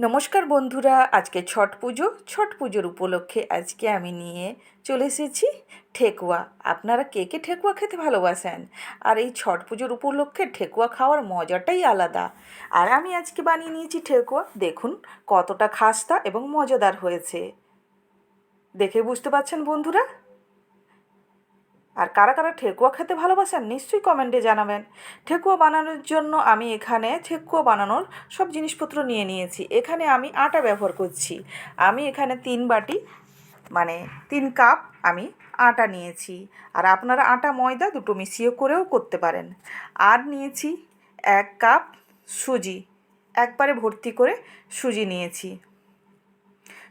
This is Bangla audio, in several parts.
নমস্কার বন্ধুরা, আজকে ছট পুজো। ছট পুজোর উপলক্ষে আজকে আমি নিয়ে চলে এসেছি ঠেকুয়া। আপনারা কে কে ঠেকুয়া খেতে ভালোবাসেন? আর এই ছট পুজোর উপলক্ষে ঠেকুয়া খাওয়ার মজাটাই আলাদা। আর আমি আজকে বানিয়ে নিয়েছি ঠেকুয়া। দেখুন কতটা খাস্তা এবং মজাদার হয়েছে। দেখে বুঝতে পারছেন বন্ধুরা? আর কারা কারা ঠেকুয়া খেতে ভালোবাসেন নিশ্চয়ই কমেন্টে জানাবেন। ঠেকুয়া বানানোর জন্য আমি এখানে ঠেকুয়া বানানোর সব জিনিসপত্র নিয়ে নিয়েছি। এখানে আমি আটা ব্যবহার করছি। আমি এখানে তিন বাটি মানে তিন কাপ আমি আটা নিয়েছি। আর আপনারা আটা, ময়দা দুটো মিশিয়ে করেও করতে পারেন। আর নিয়েছি এক কাপ সুজি। একবারে ভর্তি করে সুজি নিয়েছি।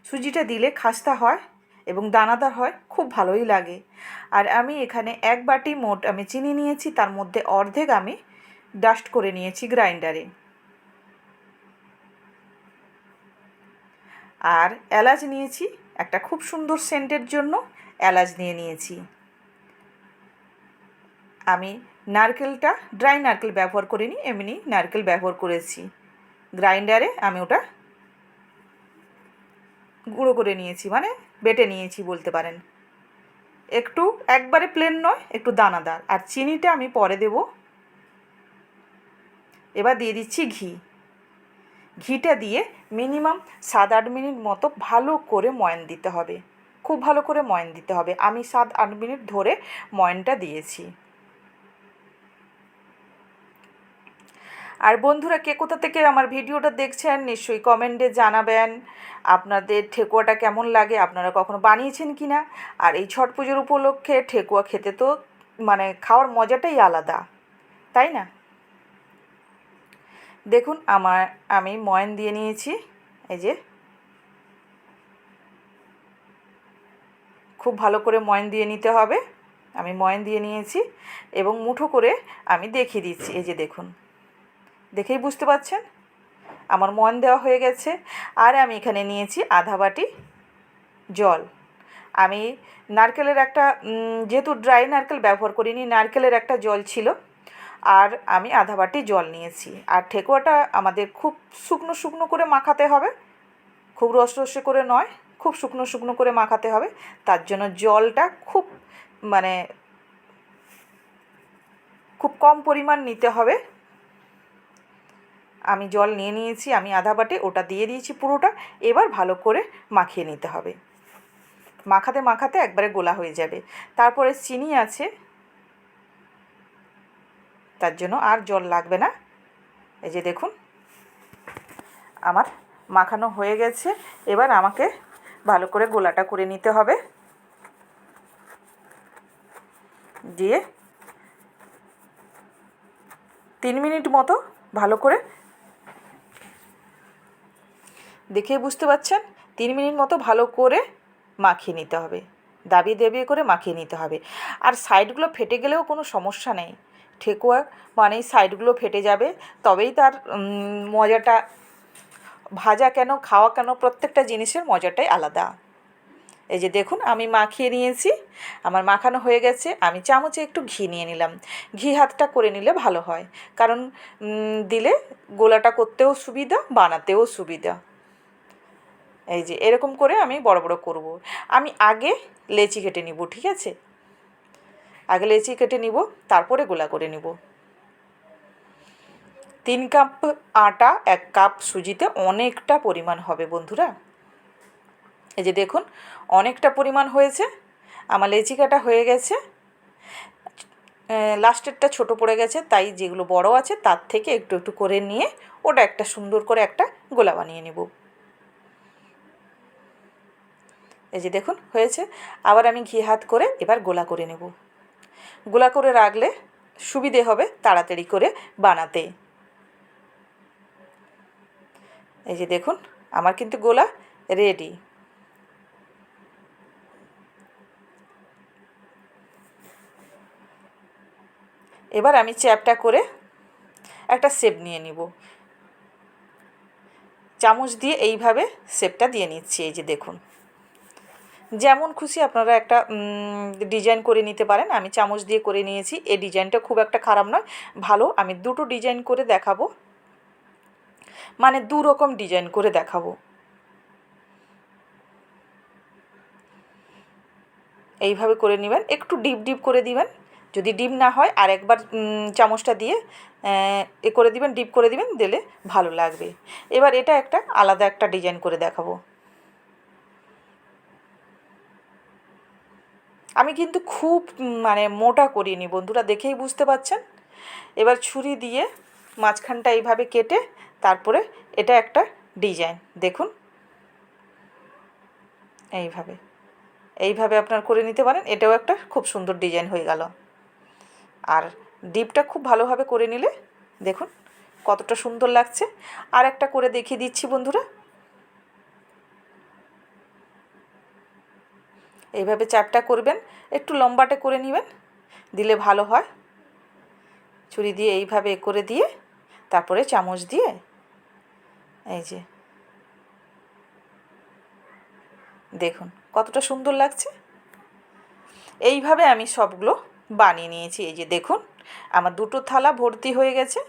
সুজিটা দিলে খাস্তা হয়। এবং দানাদার হয়, খুব ভালোই লাগে। আর আমি এখানে এক বাটি মোট আমি চিনি নিয়েছি, তার মধ্যে অর্ধেক আমি ডাস্ট করে নিয়েছি গ্রাইন্ডারে আর এলাচ নিয়েছি, একটা খুব সুন্দর সেন্টের জন্য এলাচ নিয়ে নিয়েছি। আমি নারকেলটা ড্রাই নারকেল ব্যবহার করিনি, এমনি নারকেল ব্যবহার করেছি। গ্রাইন্ডারে আমি ওটা গুঁড়ো করে নিয়েছি মানে বেটে নিয়েছি বলতে পারেন। একটু একবারে প্লেন নয়, একটু দানাদার। আর চিনিটা আমি পরে দেব। এবার দিয়ে দিচ্ছি ঘি। ঘিটা দিয়ে মিনিমাম সাত আট মিনিট মতো ভালো করে ময়ন দিতে হবে। খুব ভালো করে ময়ন দিতে হবে। আমি সাত আট মিনিট ধরে ময়নটা দিয়েছি। আর বন্ধুরা, কে কোথা থেকে আমার ভিডিওটা দেখছেন, নিশ্চয়ই কমেন্টে জানাবেন আপনাদের ঠেকুয়াটা কেমন লাগে, আপনারা কখনো বানিয়েছেন কি না আর এই ছট পুজোর উপলক্ষে ঠেকুয়া খেতে তো মানে খাওয়ার মজাটাই আলাদা, তাই না? দেখুন, আমার, আমি ময়ন দিয়ে নিয়েছি, এই যে। খুব ভালো করে ময়ন দিয়ে নিতে হবে, আমি ময়ন দিয়ে নিয়েছি এবং মুঠো করে আমি দেখিয়ে দিচ্ছি, এই যে দেখুন। দেখেই বুঝতে পারছেন? আমার মন দেওয়া হয়ে গেছে। আর আমি এখানে নিয়েছি আধা বাটি জল। আমি নারকেলের একটা যেহেতু ড্রাই নারকেল ব্যবহার করিনি, নারকেলের একটা জল ছিল। আর আমি আধা বাটি জল নিয়েছি। আর ঠেকুয়াটা আমাদের খুব শুকনো শুকনো করে মাখাতে হবে। খুব রস রসে করে নয়, খুব শুকনো শুকনো করে মাখাতে হবে। তার জন্য জলটা খুব মানে খুব কম পরিমাণ নিতে হবে। আমি জল নিয়ে নিয়েছি, আমি আধা বাটে ওটা দিয়ে দিয়েছি পুরোটা, এবার ভালো করে মাখিয়ে নিতে হবে। মাখাতে মাখাতে একবারে গোলা হয়ে যাবে। তারপরে চিনি আছে। তার জন্য আর জল লাগবে না। এই যে দেখুন, আমার মাখানো হয়ে গেছে। এবার আমাকে ভালো করে গোলাটা করে নিতে হবে। দিয়ে তিন মিনিট মতো ভালো করে দেখে বুঝতে পারছেন? তিন মিনিট মতো ভালো করে মাখিয়ে নিতে হবে। দাবি দাবিয়ে করে মাখিয়ে নিতে হবে। আর সাইডগুলো ফেটে গেলেও কোনো সমস্যা নেই। ঠেকুয়া মানেই সাইডগুলো ফেটে যাবে। তবেই তার মজাটা, ভাজা কেন, খাওয়া কেন, প্রত্যেকটা জিনিসের মজাটাই আলাদা। এই যে দেখুন, আমি মাখিয়ে নিয়েছি। আমার মাখানো হয়ে গেছে। আমি চামচে একটু ঘি নিয়ে নিলাম। ঘি হাতটা করে নিলে ভালো হয়। কারণ দিলে গোলাটা করতেও সুবিধা, বানাতেও সুবিধা। এই যে এরকম করে আমি বড় বড় করব। আমি আগে লেচি কেটে নিব, ঠিক আছে? আগে লেচি কেটে নিব, তারপরে গোলা করে নিব। তিন কাপ আটা, এক কাপ সুজিতে অনেকটা পরিমাণ হবে বন্ধুরা। এই যে দেখুন, অনেকটা পরিমাণ হয়েছে। আমার লেচি কাটা হয়ে গেছে। লাস্টেরটা ছোট পড়ে গেছে, তাই যেগুলো বড় আছে তার থেকে একটু একটু করে নিয়ে ওটা একটা সুন্দর করে একটা গোলা বানিয়ে নেব। এই যে দেখুন, হয়েছে। আবার আমি ঘি হাত করে এবার গোলা করে নেব। গোলা করে রাখলে সুবিধে হবে তাড়াতাড়ি করে বানাতে। এই যে দেখুন, আমার কিন্তু গোলা রেডি এবার আমি চ্যাপটা করে একটা শেপ নিয়ে নিব। চামচ দিয়ে এইভাবে শেপটা দিয়ে নিচ্ছি, এই যে দেখুন। যেমন খুশি আপনারা একটা ডিজাইন করে নিতে পারেন। আমি চামচ দিয়ে করে নিয়েছি। এই ডিজাইনটা খুব একটা খারাপ নয়, ভালো। আমি দুটো ডিজাইন করে দেখাবো। মানে দু রকম ডিজাইন করে দেখাবো। এইভাবে করে নেবেন। একটু ডিপ ডিপ করে দিবেন। যদি ডিপ না হয়, আর একবার চামচটা দিয়ে এ করে দিবেন, ডিপ করে দিবেন, দিলে ভালো লাগবে। এবার এটা একটা আলাদা একটা ডিজাইন করে দেখাবো। আমি কিন্তু খুব মানে মোটা করিনি, বন্ধুরা দেখেই বুঝতে পারছেন এবার ছুরি দিয়ে মাঝখানটা এইভাবে কেটে তারপরে এটা একটা ডিজাইন, দেখুন। এইভাবে এইভাবে আপনার করে নিতে পারেন, এটাও একটা খুব সুন্দর ডিজাইন হয়ে গেল। আর ডিপটা খুব ভালোভাবে করে নিলে, দেখুন কতটা সুন্দর লাগছে। আর একটা করে দেখিয়ে দিচ্ছি বন্ধুরা এইভাবে চারটা করবেন, একটু লম্বাটে করে নেবেন, দিলে ভালো হয়। ছুরি দিয়ে এইভাবে করে দিয়ে, তারপরে চামচ দিয়ে, এই যে, দেখুন কতটা সুন্দর লাগছে। এইভাবে আমি সবগুলো বানিয়ে নিয়েছি, এই যে দেখুন, আমার দুটো থালা ভর্তি হয়ে গেছে।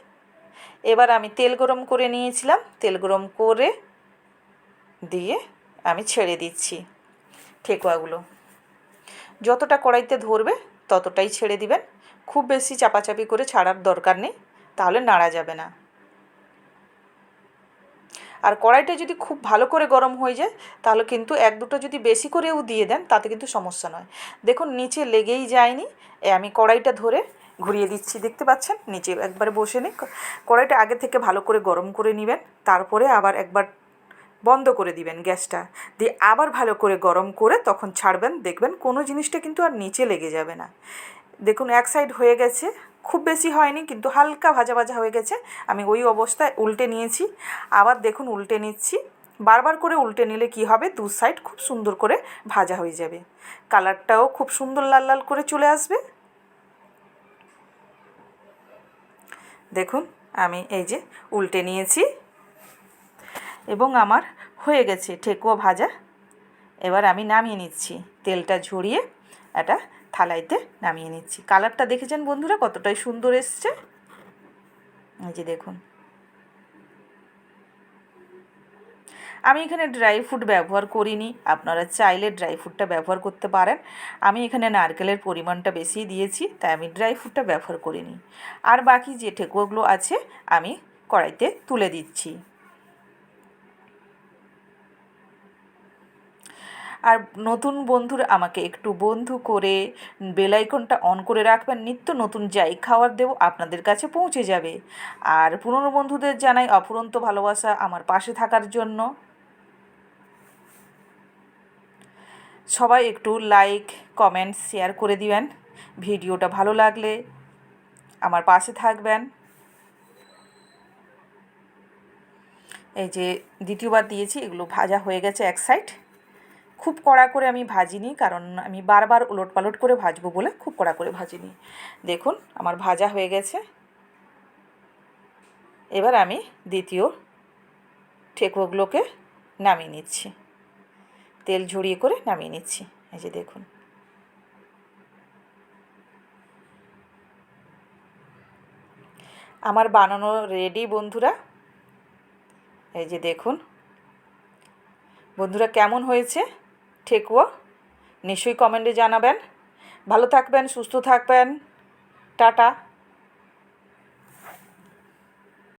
এবার আমি তেল গরম করে নিয়েছিলাম, তেল গরম করে দিয়ে আমি ছেড়ে দিচ্ছি। ঠেকুয়াগুলো। যতটা কড়াইতে ধরবে, ততটাই ছেড়ে দিবেন। খুব বেশি চাপাচাপি করে ছাড়ার দরকার নেই, তাহলে নাড়া যাবে না। আর কড়াইটা যদি খুব ভালো করে গরম হয়ে যায়, তাহলে কিন্তু এক দুটো যদি বেশি করেও দিয়ে দেন, তাতে কিন্তু সমস্যা নয়। দেখুন, নিচে লেগেই যায়নি। আমি কড়াইটা ধরে ঘুরিয়ে দিচ্ছি, দেখতে পাচ্ছেন? নিচে একবারে বসে নিই। কড়াইটা আগে থেকে ভালো করে গরম করে নেবেন। তারপরে আবার একবার বন্ধ করে দিবেন গ্যাসটা। দিয়ে আবার ভালো করে গরম করে তখন ছাড়বেন। দেখবেন কোনো জিনিসটা কিন্তু আর নিচে লেগে যাবে না। দেখুন, এক সাইড হয়ে গেছে। খুব বেশি হয়নি, কিন্তু হালকা ভাজা ভাজা হয়ে গেছে। আমি ওই অবস্থায় উল্টে নিয়েছি। আবার দেখুন, উল্টে নিচ্ছি। বারবার করে উল্টে নিলে কি হবে? দু সাইড খুব সুন্দর করে ভাজা হয়ে যাবে। কালারটাও খুব সুন্দর লাল লাল করে চলে আসবে। দেখুন, আমি এই যে উল্টে নিয়েছি। এবং আমার হয়ে গেছে ঠেকুয়া ভাজা। এবার আমি নামিয়ে নিচ্ছি। তেলটা ঝরিয়ে এটা থালাইতে নামিয়ে নিচ্ছি। কালারটা দেখেছেন বন্ধুরা কতটাই সুন্দর এসছে? এই যে দেখুন। আমি এখানে ড্রাই ফ্রুট ব্যবহার করিনি। আপনারা চাইলে ড্রাই ফ্রুটটা ব্যবহার করতে পারেন। আমি এখানে নারকেলের পরিমাণটা বেশি দিয়েছি, তাই আমি ড্রাই ফ্রুটটা ব্যবহার করিনি। আর বাকি যে ঠেকুয়াগুলো আছে, আমি কড়াইতে তুলে দিচ্ছি। আর নতুন বন্ধুরা আমাকে একটু বন্ধু করে বেলাইকনটা অন করে রাখবেন। নিত্য নতুন যাই খাবার দেবো আপনাদের কাছে পৌঁছে যাবে। আর পুরনো বন্ধুদের জানাই অফুরন্ত ভালোবাসা আমার পাশে থাকার জন্য। সবাই একটু লাইক কমেন্ট শেয়ার করে দিবেন। ভিডিওটা ভালো লাগলে আমার পাশে থাকবেন। এই যে দ্বিতীয়বার দিয়েছি, এগুলো ভাজা হয়ে গেছে এক সাইড খুব কড়া করে আমি ভাজিনি, কারণ আমি বারবার উলট পালট করে ভাজবো বলে খুব কড়া করে ভাজিনি। দেখুন, আমার ভাজা হয়ে গেছে। এবার আমি দ্বিতীয় ঠেকুয়াগুলোকে নামিয়ে নিচ্ছি। তেল ঝরিয়ে করে নামিয়ে নিচ্ছি। এই যে দেখুন। আমার বানানো রেডি বন্ধুরা। এই যে দেখুন। বন্ধুরা কেমন হয়েছে? ঠেকুয়া নিশ্চয়ই কমেন্টে জানাবেন। ভালো থাকবেন সুস্থ থাকবেন। টাটা।